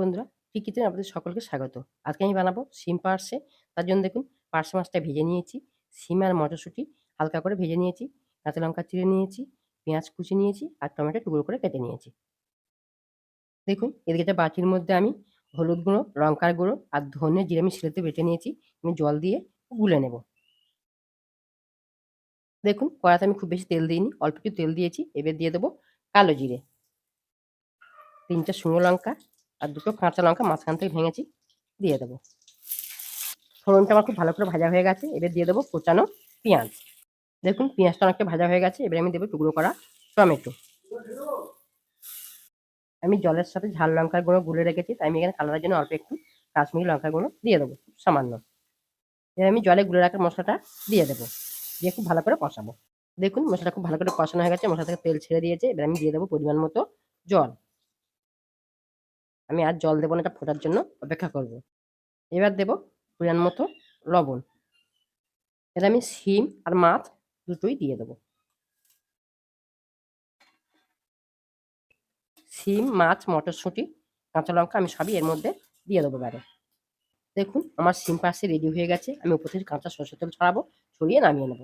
বন্ধুরা কিচেনে আপনাদের সকলকে স্বাগত। আজকে আমি বানাবো সিম পার্সে তার জন্য দেখুন পার্সে মাছটা ভেজে নিয়েছি সিম আর মটরশুঁটি হালকা করে ভেজে নিয়েছি, কাঁচা লঙ্কা চিড়ে নিয়েছি, পেঁয়াজ কুচি নিয়েছি আর টমেটো টুকরো করে কেটে নিয়েছি। দেখুন, এদিকে একটা বাটির মধ্যে আমি হলুদ গুঁড়ো, লঙ্কার গুঁড়ো আর ধনে জিরে আমি শিলেতে বেটে নিয়েছি। আমি জল দিয়ে গুলে নেব। দেখুন কড়াতে আমি খুব বেশি তেল দিইনি, অল্প একটু তেল দিয়েছি। এবার দিয়ে দেবো কালো জিরে। তিনটা শুকনো লঙ্কা আর দুটো কাঁচা লঙ্কা মাঝখান থেকে ভেঙেছি, দিয়ে দেবো। ফোড়নটা আমার খুব ভালো করে ভাজা হয়ে গেছে, এবার দিয়ে দেবো কোচানো পেঁয়াজ। দেখুন, পেঁয়াজটা অনেকটা ভাজা হয়ে গেছে, এবার আমি দেবো টুকরো করা টমেটো। আমি জলের সাথে ঝাল লঙ্কার গুঁড়ো গুলে রেখেছি, তাই আমি এখানে কালারের জন্য অল্প একটু কাশ্মীরি লঙ্কার গুঁড়ো দিয়ে দেবো, সামান্য। এবার আমি জলে গুলে রাখার মশলাটা দিয়ে দেবো, দিয়ে খুব ভালো করে কষাবো। দেখুন, মশলাটা খুব ভালো করে কষানো হয়ে গেছে, মশলা থেকে তেল ছেড়ে দিয়েছে, এবার আমি দিয়ে দেবো পরিমাণ মতো জল। আমি আর জল দেবো না, এটা ফোটার জন্য অপেক্ষা করব। এবার দেব পরিমাণ মতো লবণ। এবার আমি শিম আর মাছ দুটোই দিয়ে দেবো। শিম, মাছ, মটরশুঁটি, কাঁচা লঙ্কা আমি সবই এর মধ্যে দিয়ে দেবো এবারে। দেখুন, আমার শিম পাশে রেডি হয়ে গেছে। আমি উপর থেকে কাঁচা সরষের তেল ছড়াবো, ছড়িয়ে নামিয়ে নেব।